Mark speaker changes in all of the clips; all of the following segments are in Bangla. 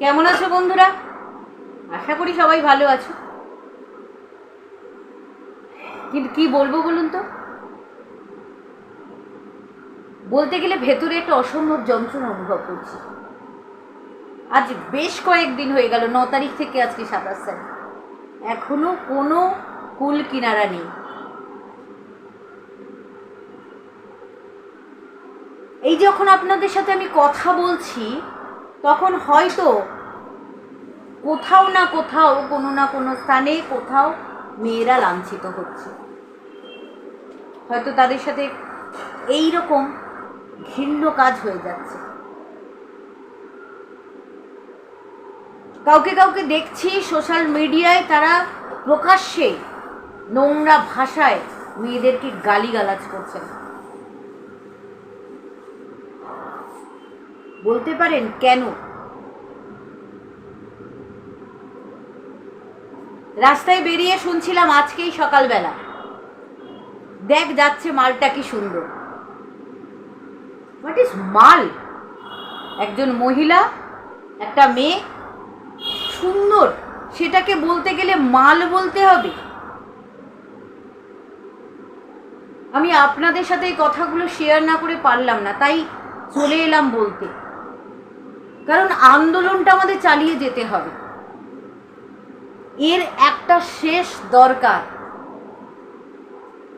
Speaker 1: কেমন আছো বন্ধুরা? আশা করি সবাই ভালো আছো। কিন্তু কি বলব বলুন তো? বলতে গেলে ভেতরে একটা অসম্ভব যন্ত্রণা অনুভব করছি। আজ বেশ কয়েকদিন হয়ে গেল, ন তারিখ থেকে আজকে সাতাশ তারিখ। এখনও কোনো কুল কিনারা নেই। এই যখন আপনাদের সাথে আমি কথা বলছি তখন হয়তো কোথাও না কোথাও, কোনো না কোনো স্থানে কোথাও মেয়েরা লাঞ্ছিত হচ্ছে। হয়তো তাদের সাথে এই রকম ঘৃণ্য কাজ হয়ে যাচ্ছে। কাউকে কাউকে দেখছি সোশ্যাল মিডিয়ায় তারা প্রকাশ্যে নোংরা ভাষায় মেয়েদেরকে গালিগালাজ করছেন বলতে পারেন কেন? রাস্তায় বেরিয়ে শুনছিলাম আজকেই সকালবেলা। দেখ যাচ্ছে মালটা কি সুন্দর। হোয়াট ইজ মাল? একজন মহিলা, একটা মেয়ে, সুন্দর। সেটাকে বলতে গেলে মাল বলতে হবে। আমি আপনাদের সাথে এই কথাগুলো শেয়ার না করে পারলাম না, তাই চলে এলাম বলতে। কারণ আন্দোলনটা আমাদের চালিয়ে যেতে হবে। এর একটা শেষ দরকার।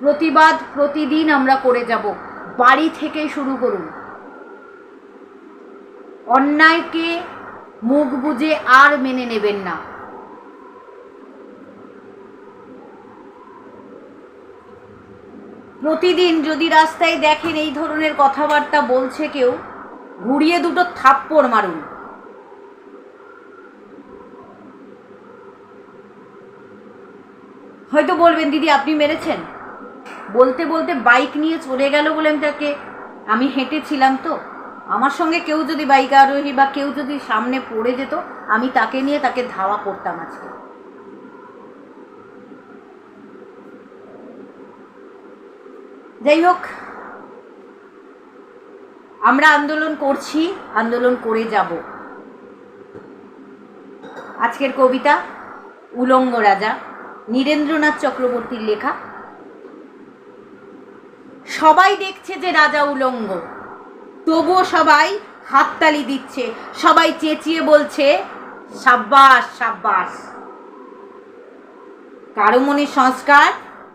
Speaker 1: প্রতিবাদ প্রতিদিন আমরা করে যাব। বাড়ি থেকে শুরু করুন। অন্যায়কে মুখ বুজে আর মেনে নেবেন না। প্রতিদিন যদি রাস্তায় দেখেন এই ধরনের কথাবার্তা বলছে কেউ ঘুরিয়ে দুটো থাপ্পড় মারুন। হয়তো বলবেন, দিদি, আপনি মেরেছেন? বলতে বলতে বাইক নিয়ে চলে গেল বলে আমি তাকে, আমি হেঁটেছিলাম তো। আমার সঙ্গে কেউ যদি বাইক আরোহী বা কেউ যদি সামনে পড়ে যেত, আমি তাকে নিয়ে তাকে ধাওয়া করতাম আজকে। যাই হোক আমরা আন্দোলন করছি, আন্দোলন করে যাব। আজকের কবিতা, উলঙ্গ রাজা, নীরেন্দ্রনাথ চক্রবর্তীর লেখা। সবাই দেখছে যে রাজা উলঙ্গ, তবুও সবাই হাততালি দিচ্ছে, সবাই চেঁচিয়ে বলছে, সাব্বাস সাব্বাস। কারও মনে সংস্কার,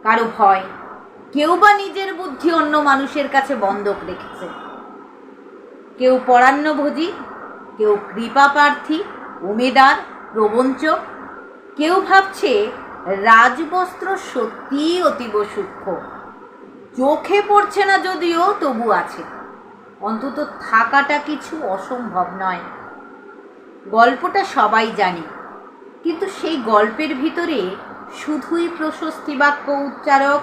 Speaker 1: কারও ভয়। কেউ বা নিজের বুদ্ধি অন্য মানুষের কাছে বন্ধক রেখেছে। কেউ পরান্নভোজী, কেউ কৃপা প্রার্থী উমেদার প্রবঞ্চক কেউ ভাবছে রাজবস্ত্র সত্যিই অতীব সূক্ষ্ম। চোখে পড়ছে না যদিও, তবু আছে। অন্তত থাকাটা কিছু অসম্ভব নয়। গল্পটা সবাই জানে। কিন্তু সেই গল্পের ভিতরে শুধুই প্রশস্তি বাক্য উচ্চারক,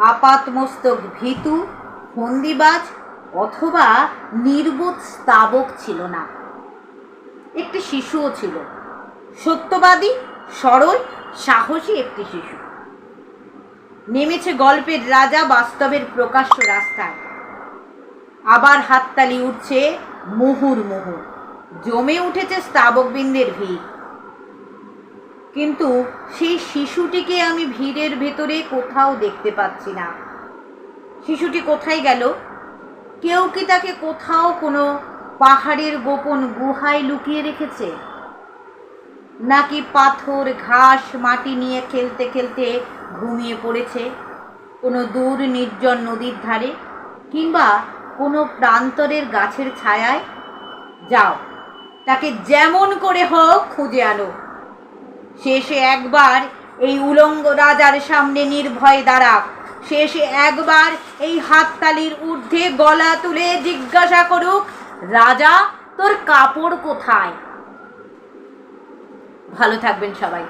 Speaker 1: আপাতমস্তক ভীতু, ফন্দিবাজ অথবা নির্বোধ স্তাবক ছিল না। একটি শিশুও ছিল। সত্যবাদী, সরল, সাহসী একটি শিশু। নেমেছে গল্পের রাজা, বাস্তবের প্রকাশ্য রাস্তায়। আবার হাততালি উঠছে মুহুর মুহুর। জমে উঠেছে স্তাবকবৃন্দের ভিড়। কিন্তু সেই শিশুটিকে আমি ভিড়ের ভেতরে কোথাও দেখতে পাচ্ছি না। শিশুটি কোথায় গেল? কেউ কি তাকে কোথাও কোনো পাহাড়ের গোপন গুহায় লুকিয়ে রেখেছে? নাকি পাথর, ঘাস, মাটি নিয়ে খেলতে খেলতে ঘুমিয়ে পড়েছে? কোনো দূর নির্জন নদীর ধারে? কিংবা কোনো প্রান্তরের গাছের ছায়ায়? যাও, তাকে যেমন করে হোক খুঁজে আনো। শেষে একবার এই উলঙ্গ রাজার সামনে নির্ভয় দাঁড়াক। শেষে একবার এই হাততালির ঊর্ধ্বে গলা তুলে জিজ্ঞাসা করুক, রাজা, তোর কাপড় কোথায়? ভালো থাকবেন সবাই।